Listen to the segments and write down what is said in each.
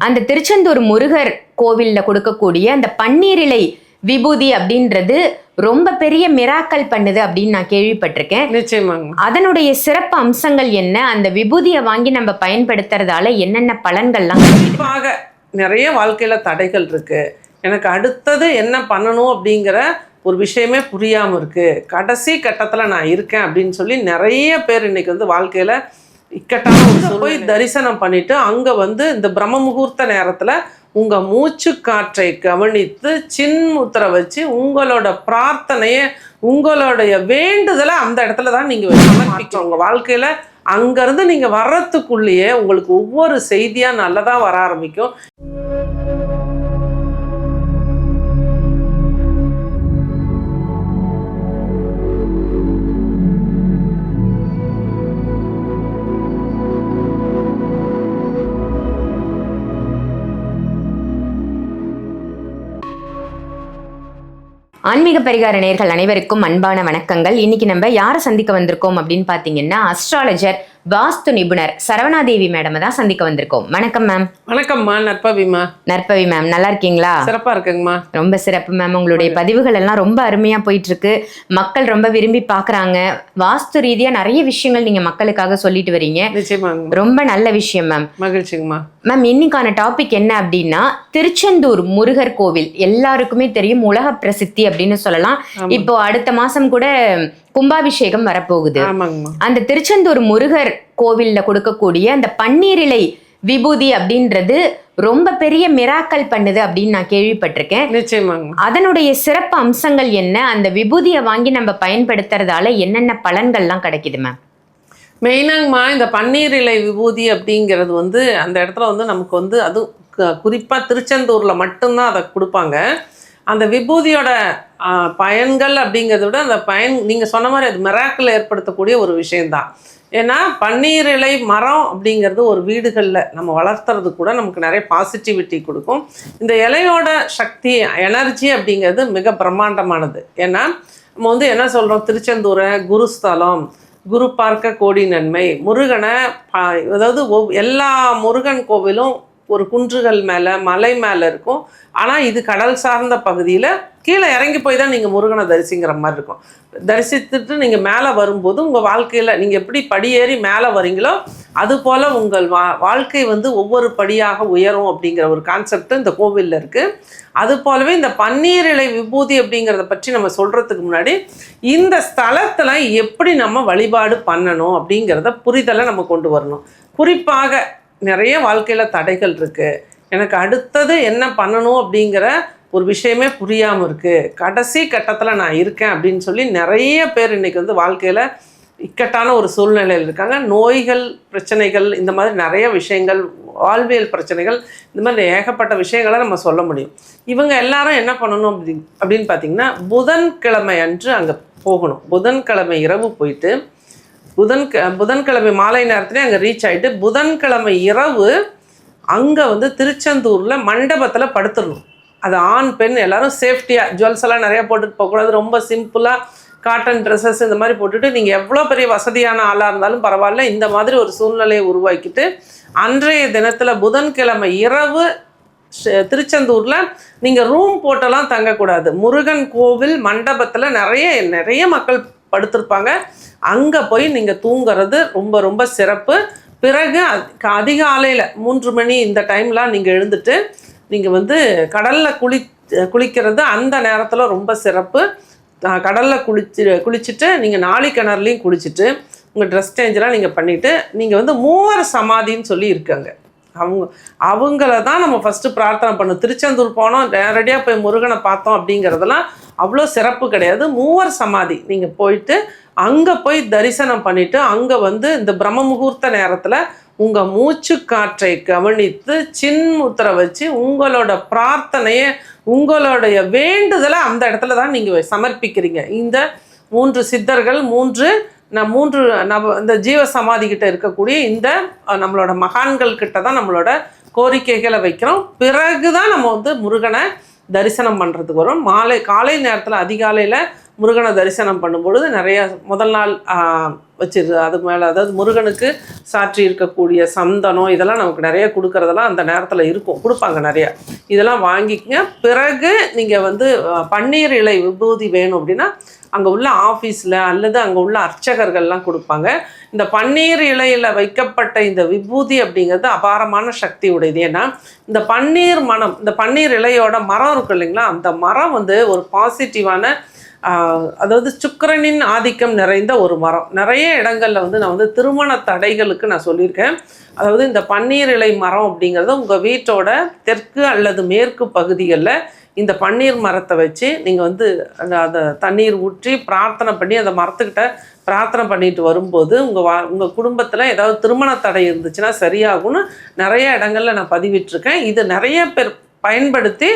அந்த திருச்செந்தூர் முருகர் கோவில்ல கொடுக்கக்கூடிய அந்த பன்னீரிலை விபூதி அப்படின்றது ரொம்ப பெரிய மிராக்கல் பண்ணுது அப்படின்னு நான் கேள்விப்பட்டிருக்கேன். நிச்சயமாங்க. அதனுடைய சிறப்பு அம்சங்கள் என்ன? அந்த விபூதியை வாங்கி நம்ம பயன்படுத்துறதால என்னென்ன பலன்கள்லாம்? கண்டிப்பாக நிறைய வாழ்க்கையில தடைகள் இருக்கு. எனக்கு அடுத்தது என்ன பண்ணணும் அப்படிங்கிற ஒரு விஷயமே புரியாம இருக்கு. கடைசி கட்டத்துல நான் இருக்கேன் அப்படின்னு சொல்லி நிறைய பேர் இன்னைக்கு வந்து வாழ்க்கையில இக்கட்டான. போய் தரிசனம் பண்ணிட்டு அங்க வந்து இந்த பிரம்ம முகூர்த்த நேரத்துல உங்க மூச்சு காற்றை கவனித்து சின் முத்திரை வச்சு உங்களோட பிரார்த்தனையை உங்களுடைய வேண்டுதலை அந்த இடத்துல தான் நீங்க சமர்ப்பிக்கணும். உங்க வாழ்க்கையில அங்கேருந்து நீங்கள் வர்றதுக்குள்ளேயே உங்களுக்கு ஒவ்வொரு செய்தியாக நல்லதாக வர ஆரம்பிக்கும். ஆன்மீக பரிகார நேர்கள் அனைவருக்கும் அன்பான வணக்கங்கள். இன்னைக்கு நம்ம யாரை சந்திக்க வந்திருக்கோம் அப்படின்னு பார்த்தீங்கன்னா அஸ்ட்ராலஜர் வாஸ்து நிபுணர் சரவணாதேவி மேடம் தான் சந்திக்க வந்திருக்கோம். வணக்கம் மேம் வணக்கம்மா நற்பவிமா நற்பவி மேம் நல்லா இருக்கீங்களா? சிறப்பாக இருக்குங்கம்மா ரொம்ப சிறப்பு மேம் உங்களுடைய பதிவுகள் எல்லாம் ரொம்ப அருமையா போயிட்டு இருக்கு மக்கள் ரொம்ப விரும்பி பாக்குறாங்க வாஸ்து ரீதியா நிறைய விஷயங்கள் நீங்க மக்களுக்காக சொல்லிட்டு வரீங்க. ரொம்ப நல்ல விஷயம் மேம் மகிழ்ச்சிங்கம்மா மேம் இன்னைக்கான டாபிக் என்ன அப்படின்னா திருச்செந்தூர் முருகர் கோவில். எல்லாருக்குமே தெரியும் உலக பிரசித்தி அப்படின்னு சொல்லலாம். இப்போ அடுத்த மாசம் கூட கும்பாபிஷேகம் வரப்போகுது. அந்த திருச்செந்தூர் முருகர் கோவில்ல கொடுக்கக்கூடிய அந்த பன்னீரிலை விபூதி அப்படின்றது ரொம்ப பெரிய மிராக்கல் பண்ணுது அப்படின்னு நான் கேள்விப்பட்டிருக்கேன். நிச்சயமாங்கம்மா. அதனுடைய சிறப்பு அம்சங்கள் என்ன? அந்த விபூதியை வாங்கி நம்ம பயன்படுத்துறதால என்னென்ன பலன்கள்லாம் கிடைக்குது மேம் மெயினாங்கம்மா இந்த பன்னீர் இலை விபூதி அப்படிங்கிறது வந்து அந்த இடத்துல வந்து நமக்கு வந்து அதுவும் குறிப்பாக திருச்செந்தூரில் மட்டும்தான் அதை கொடுப்பாங்க. அந்த விபூதியோட பயன்கள் அப்படிங்கிறத விட அந்த பயன் நீங்கள் சொன்ன மாதிரி அது மிராக்கில் ஏற்படுத்தக்கூடிய ஒரு விஷயந்தான் ஏன்னா பன்னீர் இலை மரம் அப்படிங்கிறது ஒரு வீடுகளில் நம்ம வளர்த்துறது கூட நமக்கு நிறைய பாசிட்டிவிட்டி கொடுக்கும். இந்த இலையோட சக்தி எனர்ஜி அப்படிங்கிறது மிக பிரம்மாண்டமானது. ஏன்னா நம்ம வந்து என்ன சொல்கிறோம் திருச்செந்தூரை குருஸ்தலம் குரு பார்க்க கோடி நன்மை முருகனை அதாவது ஒவ்- எல்லா முருகன் கோவிலும் ஒரு குன்றுகள் மேலே மலை மேலே இருக்கும். ஆனால் இது கடல் சார்ந்த பகுதியில் கீழே இறங்கி போய் தான் நீங்கள் முருகனை தரிசிங்கிற மாதிரி இருக்கும். தரிசித்துட்டு நீங்கள் மேலே வரும்போது உங்கள் வாழ்க்கையில் நீங்கள் எப்படி படியேறி மேலே வரீங்களோ அது போல் உங்கள் வா வாழ்க்கை வந்து ஒவ்வொரு படியாக உயரும் அப்படிங்கிற ஒரு கான்செப்ட் இந்த கோவிலில் இருக்குது அது போலவே இந்த பன்னீர் இலை விபூதி அப்படிங்கிறத பற்றி நம்ம சொல்கிறதுக்கு முன்னாடி இந்த ஸ்தலத்தில் எப்படி நம்ம வழிபாடு பண்ணணும் அப்படிங்கிறத புரிதலை நம்ம கொண்டு வரணும். குறிப்பாக நிறைய வாழ்க்கையில் தடைகள் இருக்குது எனக்கு அடுத்தது என்ன பண்ணணும் அப்படிங்கிற ஒரு விஷயமே புரியாமல் இருக்குது கடைசி கட்டத்தில் நான் இருக்கேன் அப்படின்னு சொல்லி நிறைய பேர் இன்றைக்கி வந்து வாழ்க்கையில் இக்கட்டான ஒரு சூழ்நிலையில் இருக்காங்க. நோய்கள் பிரச்சனைகள் இந்த மாதிரி நிறைய விஷயங்கள் வாழ்வியல் பிரச்சனைகள் இந்த மாதிரி ஏகப்பட்ட விஷயங்களை நம்ம சொல்ல முடியும். இவங்க எல்லாரும் என்ன பண்ணணும் அப்படி அப்படின்னு பார்த்தீங்கன்னா புதன்கிழமை அன்று அங்கே போகணும். புதன்கிழமை இரவு போயிட்டு புதன் புதன்கிழமை மாலை நேரத்துலேயே அங்கே ரீச் ஆகிட்டு புதன்கிழமை இரவு அங்கே வந்து திருச்செந்தூரில் மண்டபத்தில் படுத்துடணும். அது ஆண் பெண் எல்லாரும் சேஃப்டியாக ஜுவல்ஸ் எல்லாம் நிறையா போட்டுட்டு போகக்கூடாது ரொம்ப சிம்பிளாக காட்டன் ட்ரெஸ்ஸஸ் இந்த மாதிரி போட்டுட்டு நீங்கள் எவ்வளோ பெரிய வசதியான ஆளாக இருந்தாலும் பரவாயில்ல. இந்த மாதிரி ஒரு சூழ்நிலையை உருவாக்கிட்டு அன்றைய தினத்தில் புதன்கிழமை இரவு திருச்செந்தூரில் நீங்கள் ரூம் போட்டெல்லாம் தங்கக்கூடாது. முருகன் கோவில் மண்டபத்தில் நிறைய நிறைய மக்கள் படுத்திருப்பாங்க. அங்கே போய் நீங்கள் தூங்குறது ரொம்ப ரொம்ப சிறப்பு. பிறகு அதிகாலையில் மூன்று மணி இந்த டைம்லாம் நீங்கள் எழுந்துட்டு நீங்கள் வந்து கடலில் குளி குளிக்கிறது அந்த நேரத்தில் ரொம்ப சிறப்பு. கடலில் குளிச்சு குளிச்சுட்டு நீங்கள் நாளி கிணறுலையும் குளிச்சுட்டு உங்கள் ட்ரெஸ் சேஞ்செலாம் நீங்கள் பண்ணிவிட்டு நீங்கள் வந்து மூவர் சமாதின்னு சொல்லி இருக்காங்க அவங்க அவங்கள தான் நம்ம ஃபஸ்ட்டு பிரார்த்தனை பண்ணோம் திருச்செந்தூர் போனோம் நேரடியாக போய் முருகனை பார்த்தோம் அப்படிங்கிறதெல்லாம் அவ்வளோ சிறப்பு கிடையாது. மூவர் சமாதி. நீங்கள் போயிட்டு அங்கே போய் தரிசனம் பண்ணிவிட்டு அங்கே வந்து இந்த பிரம்ம முகூர்த்த நேரத்தில் உங்கள் மூச்சு காற்றை கவனித்து சின்முத்திரை வச்சு உங்களோட பிரார்த்தனையை உங்களுடைய வேண்டுதலை அந்த இடத்துல தான் நீங்கள் சமர்ப்பிக்கிறீங்க. இந்த மூன்று சித்தர்கள் மூன்று நான் மூன்று நவ இந்த ஜீவ சமாதி இருக்கக்கூடிய இந்த நம்மளோட மகான்கள் கிட்ட தான் நம்மளோட கோரிக்கைகளை வைக்கிறோம். பிறகு தான் நம்ம வந்து முருகனை தரிசனம் பண்ணுறதுக்கு வரும். மாலை காலை நேரத்தில் அதிகாலையில் முருகனை தரிசனம் பண்ணும்பொழுது நிறைய முதல் நாள் வச்சிரு அது மேலே அதாவது முருகனுக்கு சாற்றி இருக்கக்கூடிய சந்தனம் இதெல்லாம் நமக்கு நிறைய கொடுக்கறதெல்லாம் அந்த நேரத்தில் இருக்கும். கொடுப்பாங்க நிறையா. இதெல்லாம் வாங்கிக்கங்க. பிறகு நீங்கள் வந்து பன்னீர் இலை விபூதி வேணும் அப்படின்னா அங்கே உள்ள ஆஃபீஸில் அல்லது அங்கே உள்ள அர்ச்சகர்கள்லாம் கொடுப்பாங்க. இந்த பன்னீர் இலையில் வைக்கப்பட்ட இந்த விபூதி அப்படிங்கிறது அபாரமான சக்தி உடையது. ஏன்னா இந்த பன்னீர் மனம் இந்த பன்னீர் இலையோட மரம் இருக்கும் இல்லைங்களா? அந்த மரம் வந்து ஒரு பாசிட்டிவான அதாவது சுக்கரனின் ஆதிக்கம் நிறைந்த ஒரு மரம். நிறைய இடங்களில் வந்து நான் வந்து திருமண தடைகளுக்கு நான் சொல்லியிருக்கேன். அதாவது இந்த பன்னீர் இலை மரம் அப்படிங்கிறது உங்கள் வீட்டோட தெற்கு அல்லது மேற்கு பகுதிகளில் இந்த பன்னீர் மரத்தை வச்சு நீங்கள் வந்து அந்த அதை தண்ணீர் ஊற்றி பிரார்த்தனை பண்ணி அந்த மரத்துக்கிட்ட பிரார்த்தனை பண்ணிட்டு வரும்போது உங்கள் வா உங்கள் குடும்பத்தில் ஏதாவது திருமண தடை இருந்துச்சுன்னா சரியாகும்னு நிறைய இடங்களில் நான் பதிவிட்டிருக்கேன். இது நிறைய பேர் பயன்படுத்தி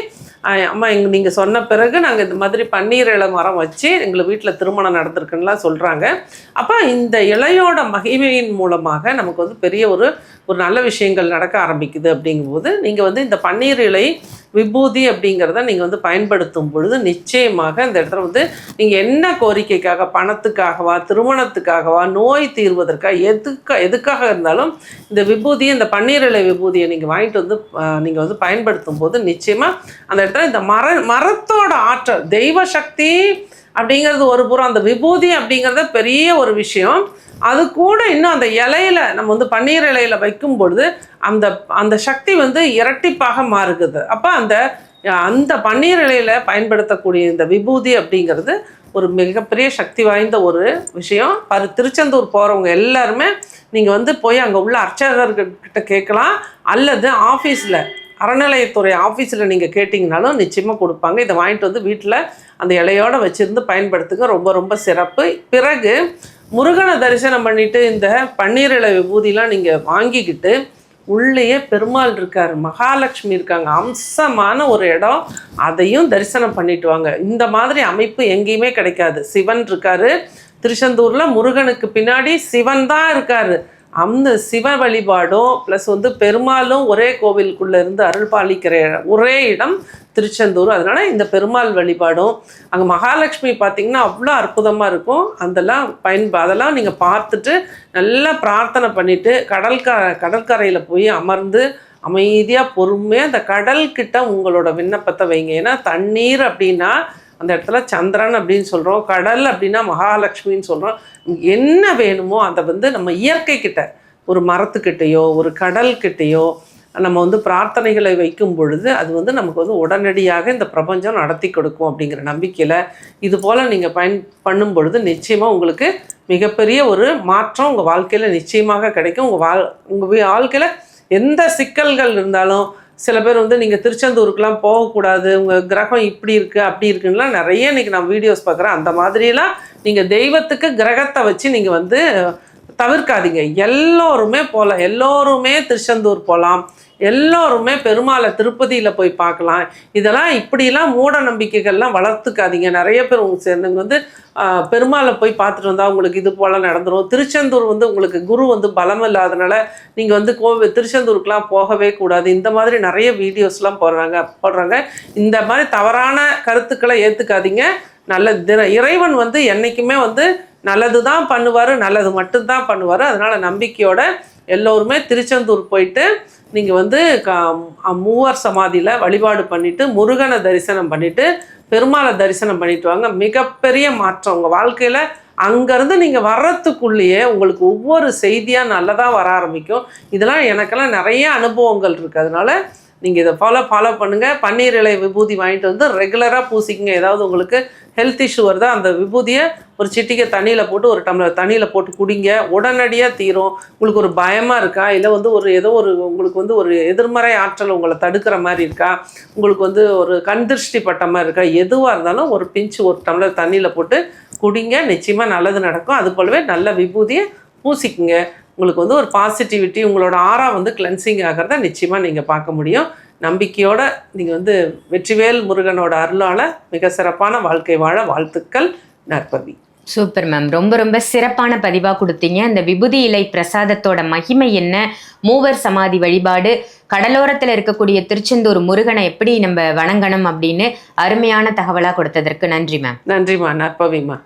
அம்மா எங்க நீங்கள் சொன்ன பிறகு நாங்கள் இந்த மாதிரி பன்னீர் இலை மரம் வச்சு எங்களை வீட்டில் திருமணம் நடந்திருக்குன்னெலாம் சொல்கிறாங்க அப்போ இந்த இலையோட மகிமையின் மூலமாக நமக்கு வந்து பெரிய ஒரு ஒரு நல்ல விஷயங்கள் நடக்க ஆரம்பிக்குது அப்படிங்கும்போது நீங்கள் வந்து இந்த பன்னீர் இலை விபூதி அப்படிங்கிறத நீங்கள் வந்து பயன்படுத்தும் பொழுது நிச்சயமாக இந்த இடத்துல வந்து நீங்கள் என்ன கோரிக்கைக்காக பணத்துக்காகவா திருமணத்துக்காகவா நோய் தீர்வதற்காக எதுக்கா எதுக்காக இருந்தாலும் இந்த விபூதியை இந்த பன்னீர் இலை விபூதியை நீங்கள் வாங்கிட்டு வந்து நீங்கள் வந்து பயன்படுத்தும் போது நிச்சயமாக அந்த இடத்துல இந்த மர மரத்தோட ஆற்றல் தெய்வ சக்தி அப்படிங்கிறது ஒரு புறம் அந்த விபூதி அப்படிங்கிறது பெரிய ஒரு விஷயம். அது கூட இன்னும் அந்த இலையில நம்ம வந்து பன்னீர் இலையில வைக்கும் பொழுது அந்த அந்த சக்தி வந்து இரட்டிப்பாக மாறுகுது அப்போ அந்த அந்த பன்னீர் இலையில பயன்படுத்தக்கூடிய இந்த விபூதி அப்படிங்கிறது ஒரு மிகப்பெரிய சக்தி வாய்ந்த ஒரு விஷயம். பரு திருச்செந்தூர் போகிறவங்க எல்லாருமே நீங்கள் வந்து போய் அங்கே உள்ள அர்ச்சகர்கிட்ட கேட்கலாம். அல்லது ஆஃபீஸில் அறநிலையத்துறை ஆஃபீஸில் நீங்கள் கேட்டிங்கனாலும் நிச்சயமாக கொடுப்பாங்க. இதை வாங்கிட்டு வந்து வீட்டில் அந்த இலையோட வச்சுருந்து பயன்படுத்துங்க. ரொம்ப ரொம்ப சிறப்பு. பிறகு முருகனை தரிசனம் பண்ணிவிட்டு இந்த பன்னீர் இலை விபூதிலாம் நீங்கள் வாங்கிக்கிட்டு உள்ளேயே பெருமாள் இருக்கார் மகாலட்சுமி இருக்காங்க. அம்சமான ஒரு இடம். அதையும் தரிசனம் பண்ணிட்டு வாங்க. இந்த மாதிரி அமைப்பு எங்கேயுமே கிடைக்காது. சிவன் இருக்காரு. திருச்செந்தூரில் முருகனுக்கு பின்னாடி சிவன் தான் இருக்காரு. அந்த சிவ வழிபாடும் ப்ளஸ் வந்து பெருமாளும் ஒரே கோவிலுக்குள்ளே இருந்து அருள் பாலிக்கிற ஒரே இடம் திருச்செந்தூர். அதனால் இந்த பெருமாள் வழிபாடும் அங்கே மகாலட்சுமி பார்த்திங்கன்னா அவ்வளோ அற்புதமாக இருக்கும். அதெல்லாம் பயன்பா அதெல்லாம் நீங்கள் பார்த்துட்டு நல்லா பிரார்த்தனை பண்ணிவிட்டு கடல்கா கடற்கரையில் போய் அமர்ந்து அமைதியாக பொறுமையாக அந்த கடல்கிட்ட உங்களோட விண்ணப்பத்தை வைங்க. ஏன்னா தண்ணீர் அப்படின்னா அந்த இடத்துல சந்திரன் அப்படின்னு சொல்கிறோம் கடல் அப்படின்னா மகாலட்சுமின்னு சொல்கிறோம் என்ன வேணுமோ அதை வந்து நம்ம இயற்கைக்கிட்ட ஒரு மரத்துக்கிட்டேயோ ஒரு கடல்கிட்டேயோ நம்ம வந்து பிரார்த்தனைகளை வைக்கும் பொழுது அது வந்து நமக்கு வந்து உடனடியாக இந்த பிரபஞ்சம் நடத்தி கொடுக்கும் அப்படிங்கிற நம்பிக்கையில் இது போல் நீங்கள் பயன் பண்ணும் பொழுது நிச்சயமாக உங்களுக்கு மிகப்பெரிய ஒரு மாற்றம் உங்கள் வாழ்க்கையில் நிச்சயமாக கிடைக்கும். உங்கள் வாழ் உங்கள் வாழ்க்கையில் எந்த சிக்கல்கள் இருந்தாலும் சில பேர் வந்து நீங்கள் திருச்செந்தூருக்குலாம் போகக்கூடாது உங்கள் கிரகம் இப்படி இருக்குது அப்படி இருக்குன்னுலாம் நிறைய இன்றைக்கி நான் வீடியோஸ் பார்க்குறேன். அந்த மாதிரியெல்லாம் நீங்கள் தெய்வத்துக்கு கிரகத்தை வச்சு நீங்கள் வந்து தவிர்க்காதீங்க. எல்லோருமே போகலாம் எல்லோருமே திருச்செந்தூர் போகலாம் எல்லோருமே பெருமாளை திருப்பதியில் போய் பார்க்கலாம். இதெல்லாம் இப்படிலாம் மூட நம்பிக்கைகள்லாம் வளர்த்துக்காதீங்க. நிறைய பேர் உங்களுக்கு சேர்ந்தவங்க வந்து பெருமாளை போய் பார்த்துட்டு வந்தால் உங்களுக்கு இது போல் நடந்துரும். திருச்செந்தூர் வந்து உங்களுக்கு குரு வந்து பலம் இல்லாதனால நீங்கள் வந்து கோவில் திருச்செந்தூருக்குலாம் போகவே கூடாது. இந்த மாதிரி நிறைய வீடியோஸ்லாம் போடுறாங்க போடுறாங்க. இந்த மாதிரி தவறான கருத்துக்களை ஏற்றுக்காதீங்க நல்ல தின இறைவன் வந்து என்றைக்குமே வந்து நல்லது தான் பண்ணுவார் நல்லது மட்டும்தான் பண்ணுவார். அதனால் நம்பிக்கையோட எல்லோருமே திருச்செந்தூர் போயிட்டு நீங்கள் வந்து க- மூவர் சமாதியில் வழிபாடு பண்ணிவிட்டு முருகனை தரிசனம் பண்ணிவிட்டு பெருமாளை தரிசனம் பண்ணிட்டு வாங்க. மிகப்பெரிய மாற்றம். உங்கள் வாழ்க்கையில் அங்கேருந்து நீங்கள் வர்றதுக்குள்ளேயே உங்களுக்கு ஒவ்வொரு செய்தியாக நல்லதாக வர ஆரம்பிக்கும். இதெல்லாம் எனக்கெல்லாம் நிறைய அனுபவங்கள் இருக்குது அதனால நீங்கள் இதை ஃபாலோ ஃபாலோ பண்ணுங்கள் பன்னீர் இலை விபூதி வாங்கிட்டு வந்து ரெகுலராக பூசிக்கங்க. ஏதாவது உங்களுக்கு ஹெல்த் இஷ்யூ வருதா அந்த விபூதியை ஒரு சிட்டிக்கை தண்ணியில் போட்டு ஒரு டம்ளர் தண்ணியில் போட்டு குடிங்க. உடனடியாக தீரும். உங்களுக்கு ஒரு பயமாக இருக்கா? இல்லை வந்து ஒரு ஏதோ ஒரு உங்களுக்கு வந்து ஒரு எதிர்மறை ஆற்றல் உங்களை தடுக்கிற மாதிரி இருக்கா? உங்களுக்கு வந்து ஒரு கண் திருஷ்டி பட்ட மாதிரி இருக்கா? எதுவாக இருந்தாலும் ஒரு பிஞ்சு ஒரு டம்ளர் தண்ணியில் போட்டு குடிங்க. நிச்சயமாக நல்லது நடக்கும். அது போலவே நல்ல விபூதியை பூசிக்குங்க. உங்களுக்கு வந்து ஒரு பாசிட்டிவிட்டி உங்களோட ஆறா வந்து கிளென்சிங் ஆகிறத நிச்சயமாக நீங்கள் பார்க்க முடியும். நம்பிக்கையோட நீங்கள் வந்து வெற்றிவேல் முருகனோட அருளால் மிக சிறப்பான வாழ்க்கை வாழ வாழ்த்துக்கள் நற்பவி. சூப்பர் மேம் ரொம்ப ரொம்ப சிறப்பான பதிவா கொடுத்தீங்க. இந்த விபூதி இலை பிரசாதத்தோட மகிமை என்ன? மூவர் சமாதி வழிபாடு கடலோரத்துல இருக்கக்கூடிய திருச்செந்தூர் முருகனை எப்படி நம்ம வணங்கணும் அப்படின்னு அருமையான தகவலா கொடுத்ததற்கு நன்றி மேம் நன்றிம்மா நற்பவிம்மா